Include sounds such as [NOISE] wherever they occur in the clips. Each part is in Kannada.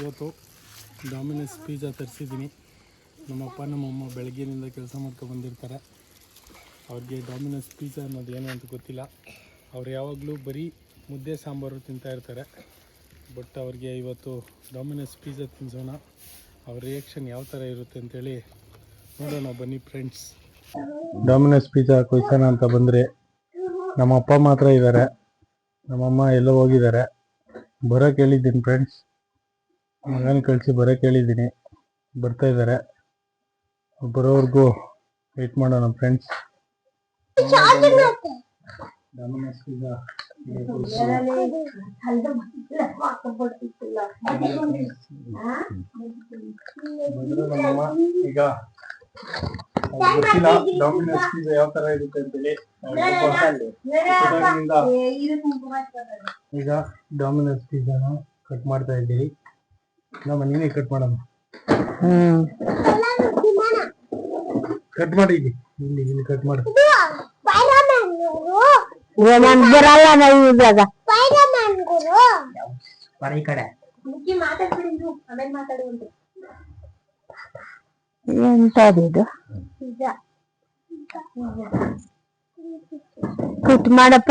ಇವತ್ತು ಡಾಮಿನಸ್ ಪಿಜ್ಜಾ ತರಿಸಿದ್ದೀನಿ. ನಮ್ಮಪ್ಪ ನಮ್ಮಮ್ಮ ಬೆಳಗ್ಗಿನಿಂದ ಕೆಲಸ ಮಾಡ್ಕೊಂಡು ಬಂದಿರ್ತಾರೆ. ಅವ್ರಿಗೆ ಡಾಮಿನಸ್ ಪಿಜ್ಜಾ ಅನ್ನೋದು ಏನು ಅಂತ ಗೊತ್ತಿಲ್ಲ. ಅವ್ರು ಯಾವಾಗಲೂ ಬರೀ ಮುದ್ದೆ ಸಾಂಬಾರು ತಿಂತಾ ಇರ್ತಾರೆ. ಬಟ್ ಅವ್ರಿಗೆ ಇವತ್ತು ಡಾಮಿನಸ್ ಪಿಜ್ಜಾ ತಿನ್ಸೋಣ. ಅವ್ರ ರಿಯಾಕ್ಷನ್ ಯಾವ ಥರ ಇರುತ್ತೆ ಅಂತೇಳಿ ನೋಡೋಣ ಬನ್ನಿ ಫ್ರೆಂಡ್ಸ್ ಡಾಮಿನಸ್ ಪಿಜ್ಜಾ ಕೊಯ್ಸೋಣ ಅಂತ ಬಂದರೆ ನಮ್ಮ ಅಪ್ಪ ಮಾತ್ರ ಇದ್ದಾರೆ. ನಮ್ಮಮ್ಮ ಎಲ್ಲೋ ಹೋಗಿದ್ದಾರೆ. ಬರೋಕೆ ಹೇಳಿದ್ದೀನಿ ಫ್ರೆಂಡ್ಸ್ ಮಗನ ಕಳಿಸಿ ಬರೋ ಕೇಳಿದ್ದೀನಿ. ಬರ್ತಾ ಇದ್ದಾರೆ ಬರೋವರೆಗೂ ವೇಟ್ ಮಾಡೋಣ ಫ್ರೆಂಡ್ಸ್ ಈಗ ಡಾಮಿನಸ್ ಪಿಜ್ಜಾ ಯಾವ ತರ ಇರುತ್ತೆ ಈಗ ಡಾಮಿನಸ್ ಪಿಜ್ಜಾನ ಕಟ್ ಮಾಡ್ತಾ ಇದ್ದೀವಿ. ನಮ್ಮ ನೀನೇ ಕಟ್ ಮಾಡಮ್ಮ ಹ್ಮ್. ಕಟ್ ಮಾಡಿ ಇಲ್ಲಿ ಇಲ್ಲಿ ಇಲ್ಲಿ ಕಟ್ ಮಾಡು. ನನ್ ಬರಲ್ಲ ನಾವು ಇವಾಗ. ಬರ ಈ ಕಡೆ. ಮಾಡಪ್ಪ.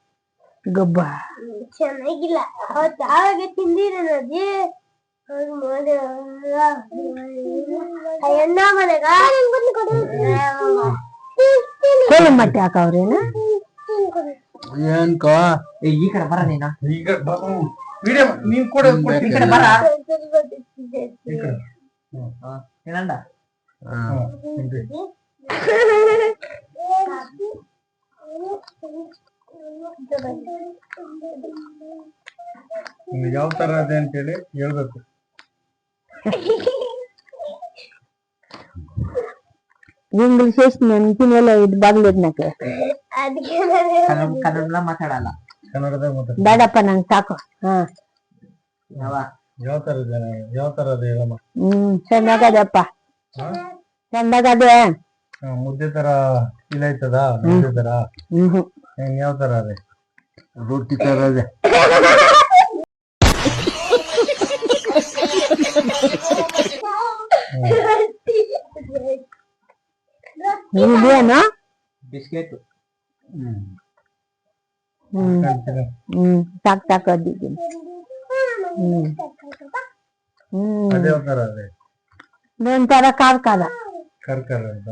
ಗಬ್ಬ. ಚೆನ್ನಾಗಿಲ್ಲ. ಅವತ್ತು ಆವಾಗ ತಿಂದಿರೋದು ಅಜ್ಜಿ ಮನೆಗ ಹಾಕವ್ರೇನ? ಏನ್ಕೋ? ಏ ಈ ಕಡೆ ಬರ ನೀನ. ಈಗ ವಿಡಿಯೋ ನೀನ್ ಕೂಡ ಈ ಕಡೆ ಬರ ಏನಂದ [LAUGHS] ಯಾವ ತರ ಇದೆ ಅಂತೇಳಿ ಹೇಳ್ಬೇಕು. ಇಂಗ್ಲಿಷ್ ವಿಶೇಷ ನೆನ್ಪಿನೆಲ್ಲ ಇದು ಬಾಗ್ಲದ್ ನಾಕೆ ಅದಕ್ಕೆ ಕನ್ನಡ ಮಾತಾಡಲ್ಲ. ಕನ್ನಡದಾಗ ಮಾತಾಡ ಬೇಡಪ್ಪ ನಂಗೆ ಸಾಕು. ಹಾ. ಯಾವ? ತರ ಇದೆ ಯಾವ ತರ ಇದೆ ಹೇಳಮ್ಮ? ಹ್ಮ್ ಚೆನ್ನಾಗದಪ್ಪ ಹಾ? ಚೆನ್ನಾಗದೆ ಮುದ್ದೆ ತರ ಇಲ್ಲ ಆಯ್ತದ? ಮುದ್ದೆ ತರ? ಯಾವ ತರ ಅದೇ? ರೊಟ್ಟಿ ತರ ಇದೆ. [LAUGHS] ಇದೇನು ಬಿಸ್ಕೆಟ್ ಹ್ಮ್ ಹ್ಮ್ ಕಾಣ್ತಿದೆ. ಹ್ಮ್ ಸಾಕ್ ಸಾಕೋದಿದ್ದೀನಿ ಹ್ಮ್ ಹ್ಮ್ ಅದೇ ಯಾವ ತರ ಅದೇ ಒಂಥರ ಖಾರ ಖಾರ ಕರ್ಕರ ಅಂತ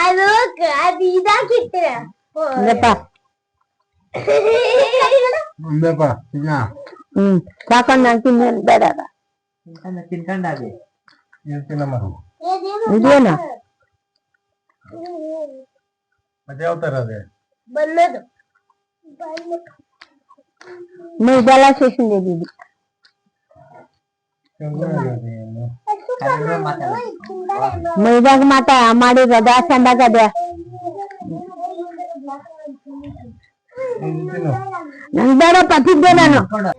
ಅದು ಅದು ಇದಾಕಿಟ್ಟಿರ ಇದಪ್ಪ ಮುಂದೆಪ್ಪ ತಿನ್ನ ಹ್ಮ್ ಸಾಕೊಂಡು ನಂಗೆ ತಿನ್ನೇನು ಬೇಡ ತಿನ್ಕೊಂಡ ತಿನ್ಕೊಂಡಾಗಿ ಏನ್ ತಿನ್ನಮ್ಮ ಇದೇನು ಅದೇ ಯಾವ ತರ ಅದೇ ಬನ್ನದು ಮೈದೆಲ್ಲ ಸೇಸಿಂದಿದ್ದೀವಿ ಕನ್ನಡ ಮಾತಾಡ ಮೈದಾಗ ಮಾತ ಮಾಡಿರೋದ ಚಂದಾಗದೆ ತಿನ್ನು ನಂಗೆ ಬೇಡಪ್ಪ ತಿದ್ದೆ ನಾನು ಅದು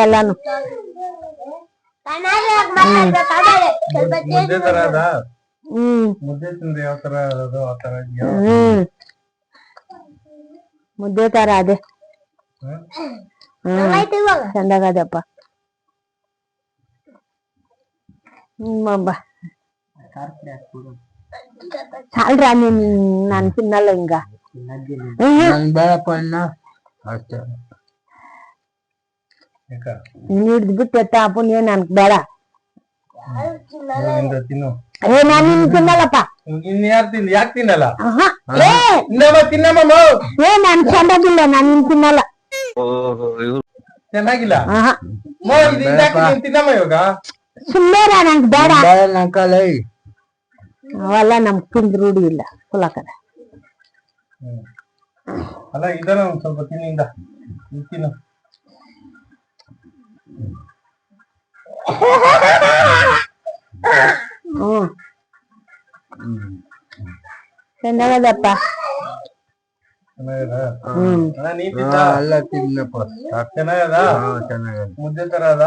ಎಲ್ಲಾನು ಮುದ್ದೆ ತರ ಅದು ಚಂದಾಗದಪ್ಪ ಹ್ಮ್. ಬಾ ಪುಡಿ ಹಾಕ್ಬಿಡು ಸಾಲ್ರ ನೀನ್ ನಾನ್ ತಿನ್ನಲ್ಲ ಹಿಂಗ. ಹ್ಮ್. ಬೇಡಪ್ಪ ಅಣ್ಣ. ಅಷ್ಟೇ. ಯಾಕ? ನೀನ್ ಹಿಡ್ದು ಬಿಟ್ಟು ಅಪ್ಪನ್ ಏನ್ ನನ್ ಬೇಡ. ಇವಾಗಿಂದ ತಿನ್ನು? ಏ ನಾನ್ ನಿನ್ ತಿನ್ನಲ್ಲಪ್ಪ. ಇನ್ ಯಾರು ತಿನ್ ಯಾಕೆ ತಿನ್ನಲ್ಲ? ಆಹಾ. ಏ! ತಿನ್ನಮ್ಮ. ಏ ನಾನ್ ಚಂದದಿಲ್ಲ ನಾನ್ ನಿನ್ ತಿನ್ನಲ್ಲ. ಚೆನ್ನಾಗಿಲ್ಲ ಆಹಾ. ಮೌ, ಇದು ಹಿಂಗ್ ಹಾಕಿ ನೀನ್ ತಿನ್ನಮ್ಮ ಇವಾಗ? ಸುಮ್ಮನೆ ನಂಗ್ ಬೇಡ. ಬೇಡ ನಂಕಲ್ ಅವೆಲ್ಲ ನಮ್ ತಿಂದ್ ರೂಢಿ ಇಲ್ಲ ಕುಲಕದ ಅಲ್ಲ ಇದರ ಒಂದ್ ಸ್ವಲ್ಪ ತಿನ್ನಿಂದ. ನೀನ್ ತಿನ್ನು. ಹ್ಮ್. ಚೆನ್ನಾಗದಪ್ಪ. ಚೆನ್ನಾಗದ? ಹ್ಮ್. ಎಲ್ಲ ತಿನ್ನಪ್ಪ. ಚೆನ್ನಾಗದ? ಚೆನ್ನಾಗದ. ಮುದ್ದೆ ತರ ಅದ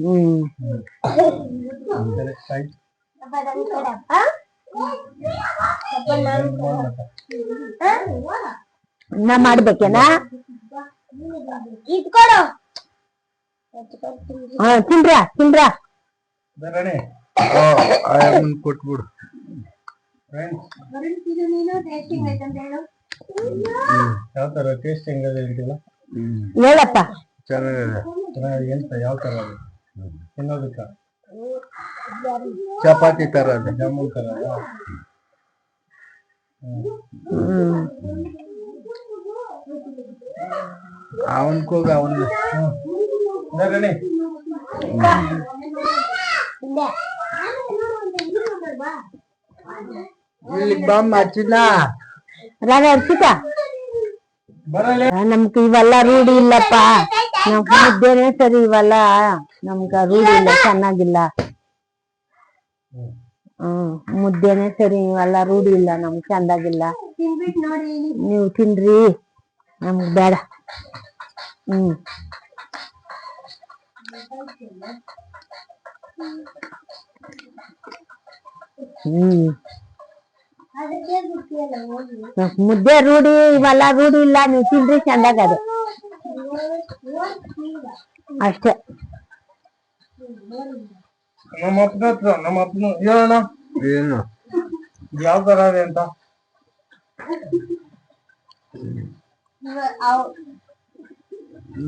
ಹ್ಮ್. ಸರಿ, ಆಯ್ತು. ನಾ ಮಾಡ್ಬೇಕೇನಾ? ಇಟ್ಕೊಡು. ಹಾ ತಿನ್ರ ತಿನ್ರ. ಕೊಟ್ಬಿಡು. ಯಾವ ತರ ಟೇಸ್ಟ್ ಹೆಂಗದ ಹೇಳ್ತಿಲ್ಲ ಹೇಳಪ್ಪ. ಚೆನ್ನಾಗಿದೆ. ಚೆನ್ನಾಗಿ ಎಂತ ಯಾವ ತರ ತಿನ್ನೋದಕ್ಕ? ಚಪಾತಿ ತರ ಜಾಮೂನ್ ತರ. ಅವನ್ಕೋಗ ಅವನ್ ಇಲ್ಲಿ ಬಾಂಬ್ ಹಚ್ಚಿದ ರಾಗ ಅರ್ಚಿತ ಬರಲ್ಲ ನಮ್ಗೆ ಇವೆಲ್ಲ ರೂಢಿ ಇಲ್ಲಪ್ಪ. ಇದ್ದೇನೆ ಸರಿ ಇವೆಲ್ಲ ನಮ್ಗ ರೂಢಿ ಇಲ್ಲ ಚೆನ್ನಾಗಿಲ್ಲ. ಹ್ಮ್. ಮುದ್ದೆನೆ ಸರಿ ಇವೆಲ್ಲ ರೂಢಿ ಇಲ್ಲ, ನಮ್ಗ್ ಚಂದಾಗಿಲ್ಲ. ನೀವು ತಿನ್ರಿ, ನಮ್ಗ್ ಬೇಡ. ಹ್ಮ್. ಹ್ಮ್. ಮುದ್ದೆ ರೂಢಿ, ಇವೆಲ್ಲ ರೂಢಿ ಇಲ್ಲ, ನೀವು ತಿನ್ರಿ ಅದು. ಅಷ್ಟೇ. ನಮ್ಮ ಅಪ್ಪನ ಹತ್ರ ನಮ್ಮ ಅಪ್ಪನ ಹೇಳೋಣ ಏನು? ಯಾವ ತರ ಇದೆ ಅಂತ?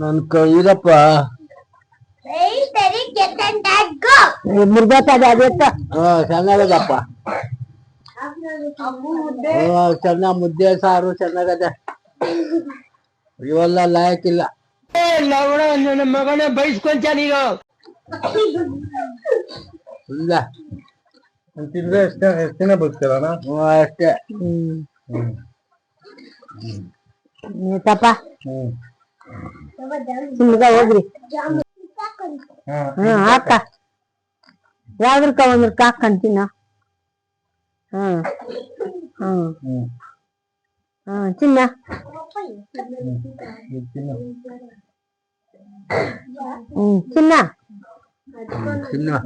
ನನ್ ಕೈರಪ್ಪ. ಮುರ್ಗೋತದ ಅದೆತ್ತ ಚೆನ್ನಾಗದಪ್ಪ. ಚೆನ್ನಾಗ್ ಮುದ್ದೆ. ಸಾರು ಚೆನ್ನಾಗದೆ. ಇವೆಲ್ಲ ಲಾಯಕ್ಕಿಲ್ಲ. ನನ್ನ ಮಗನೇ ಬೈಸ್ಕೊಂತ ನೀನು ಇಲ್ಲ ನೀನ್ ತಿಂದ್ರೆ ಎಷ್ಟ ಎಷ್ಟ್ ದಿನ ಬದುಕ್ತೀರಣ್ಣ ಹ್ಮ್, ಅಷ್ಟೇ ಹ್ಮ್ ನೀತಪ್ಪ ಹ್ಮ್ ಸುಮ್ಗ ಹೋಗ್ರಿ ಹಾ ಹ್ಮ್ ಹಾಕ ಯಾವ್ದ್ರಕ ಒಂದ್ರಕ ಹಾಕಂತೀನ ಹ್ಮ್ ಹ್ಮ್ ಹ್ಮ್ ಹ್ಮ್ ಚಿನ್ನ ನೀನ್ ತಿನ್ನು ಹ್ಮ್ ಚಿನ್ನ ತಿನ್ನು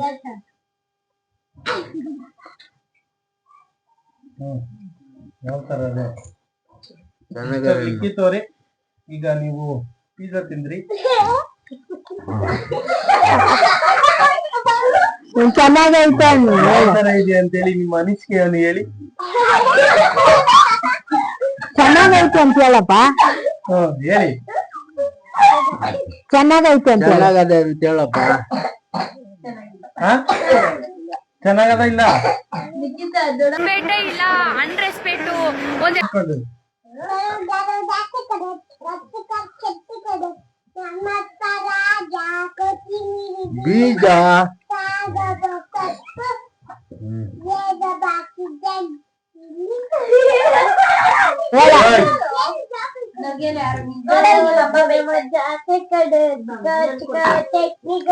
ಯಾವ ತರ ಚೆನ್ನಾಗದ ಲಿಖಿತವ್ರೆ ಈಗ ನೀವು ಪಿಜ್ಜಾ ತಿಂದ್ರಿ. ಚೆನ್ನಾಗೈತೆ ಅಂದ್ ಹೇಳಿ ತರ ಇದೆ ಅಂತೇಳಿ ನಿಮ್ಮ ಅನಿಸಿಕೆಯನ್ನು ಹೇಳಿ. ಚೆನ್ನಾಗೈತೆ ಅಂತ ಹೇಳಪ್ಪ. ಹ್ಮ್ ಹೇಳಿ. ಚೆನ್ನಾಗೈತೆ ಅಂತ ಹೇಳ. ಚೆನ್ನಾಗದ ಅಂತ ಹೇಳಪ್ಪ. ಚೆನ್ನಾಗದ ಇಲ್ಲ? ಇಲ್ಲ ಅನ್ರೆಸ್ಪೆಕ್ಟು ಒಂದ್. ಬೀಜ. ಜಾತಿ ಕಡೆ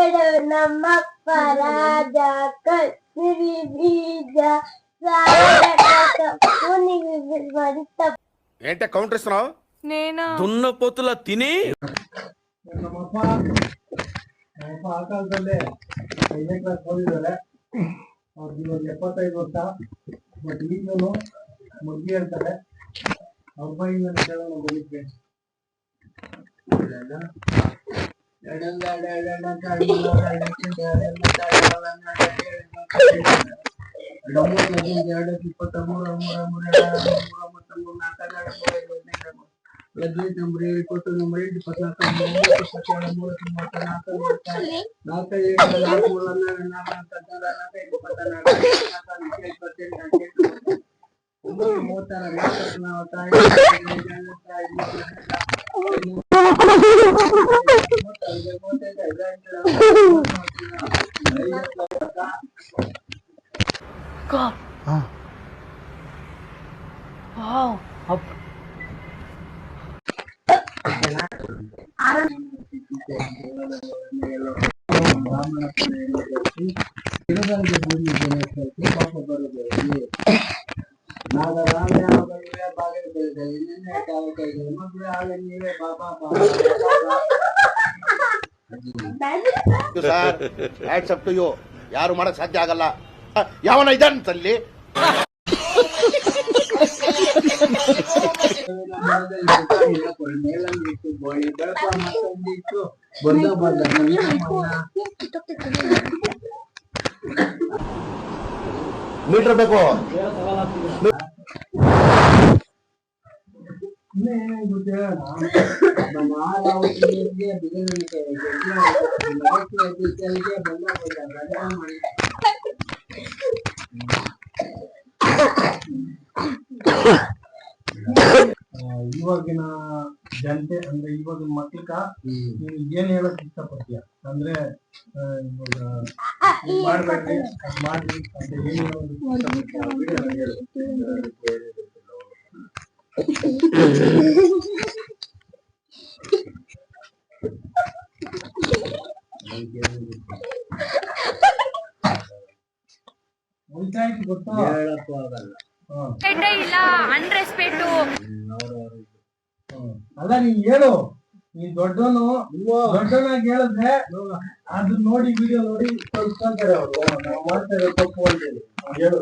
ಟೆಕ್ನಿಕಲ್ ನಮ್ಮಪ್ಪ ರಾಜ ಕಸಿರಿ ಬೀಜ ಮರಿತ ఏంటే కౌంటర్ ఇస్తున్నావు నేనా దున్నపోతుల తిని ನಮ್ಮಪ್ಪ ನಮ್ಮಪ್ಪ ಆ ಕಾಲದಲ್ಲೇ ಐದನೇ ಕ್ಲಾಸ್ ನಂಬರ್ ಇಪ್ಪತ್ತು ನಂಬರ್ ಎಂಟು ಇಪ್ಪತ್ನಾಲ್ಕು ಒಂಬತ್ತು ಇಪ್ಪತ್ತೇಳು ಮೂರು ಮೂವತ್ತ ನಾಲ್ಕು ಮೂವತ್ತ ನಾಲ್ಕೈದು ನಾಲ್ಕು ಮೂರು ಹನ್ನೆರಡು ನಾಲ್ಕು ನಾಲ್ಕು ಹದಿನಾರು ನಾಲ್ಕೈದು ಇಪ್ಪತ್ನಾಲ್ಕು ನಾಲ್ಕು ಇಪ್ಪತ್ತೆಂಟು ಒಂಬತ್ತು ಮೂವತ್ತಾರು ನಾಲ್ಕು ನಾಲ್ಕು ಐದು ಐದು 哥。啊。哇，好。啊 ಟು ಯು ಯಾರು ಮಾಡಕ್ ಸಾಧ್ಯ ಆಗಲ್ಲ. ಯಾವನ ಇದಲ್ಲಿ ಮೀಟರ್ ಬೇಕು. ಇವಾಗಿನ ಜನತೆ ಅಂದ್ರೆ ಇವಾಗಿನ ಮಕ್ಳಕ ನೀನು ಏನ್ ಹೇಳಕ್ ಇಷ್ಟಪಡ್ತೀಯ? ಅಂದ್ರೆ ಇವಾಗ ಮಾಡ್ಬೇಡ್ರಿ ಮಾಡ್ರಿ ಅಂತ ಏನ್ ಹೇಳೋದಕ್ಕೆ ರೆಸ್ಪೆಕ್ಟೇ ಇಲ್ಲ ಅನ್ರೆಸ್ಪೆಕ್ಟ್. ಅಲ್ಲ ನೀನ್ ಹೇಳು ನೀನ್ ದೊಡ್ಡವನು ದೊಡ್ಡವನಾಗಿ ಹೇಳಿದ್ರೆ ಅದನ್ನ ನೋಡಿ ವಿಡಿಯೋ ನೋಡಿ ಕಲ್ತ್ಕೊಂತಾರೆ ಅವ್ರು ನಾವು ಮಾಡ್ತಾ ತಪ್ಪು ಅಂತ ಹೇಳಿ ಹೇಳು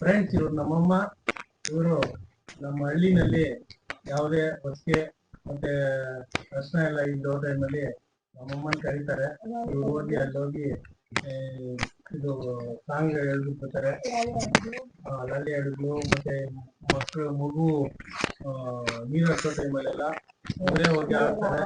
ಫ್ರೆಂಡ್ಸ್ ಇವ್ರು ನಮ್ಮಮ್ಮ, ಇವರು ನಮ್ಮ ಹಳ್ಳಿನಲ್ಲಿ ಯಾವುದೇ ಬಸ್ಗೆ ಮತ್ತೆ ಪ್ರಶ್ನೆ ಎಲ್ಲ ಇಲ್ಲೋ ಟೈಮಲ್ಲಿ ನಮ್ಮಮ್ಮನ ಕರೀತಾರೆ. ಇವ್ರು ಹೋಗಿ ಅಲ್ಲಿ ಹೋಗಿ ಇದು ಸಾಂಗ್ ಹೇಳ್ಬಿಟ್ಟಿರ್ತಾರೆ ಲಲ್ಲಿ ಹೇಳಿದ್ಲು ಮತ್ತೆ ಮಕ್ಕಳು ಮಗು ನೀರು ಹತ್ತೋ ಟೈಮಲ್ಲೆಲ್ಲ ಅವರೇ ಹೋಗಿ ಆಡ್ತಾರೆ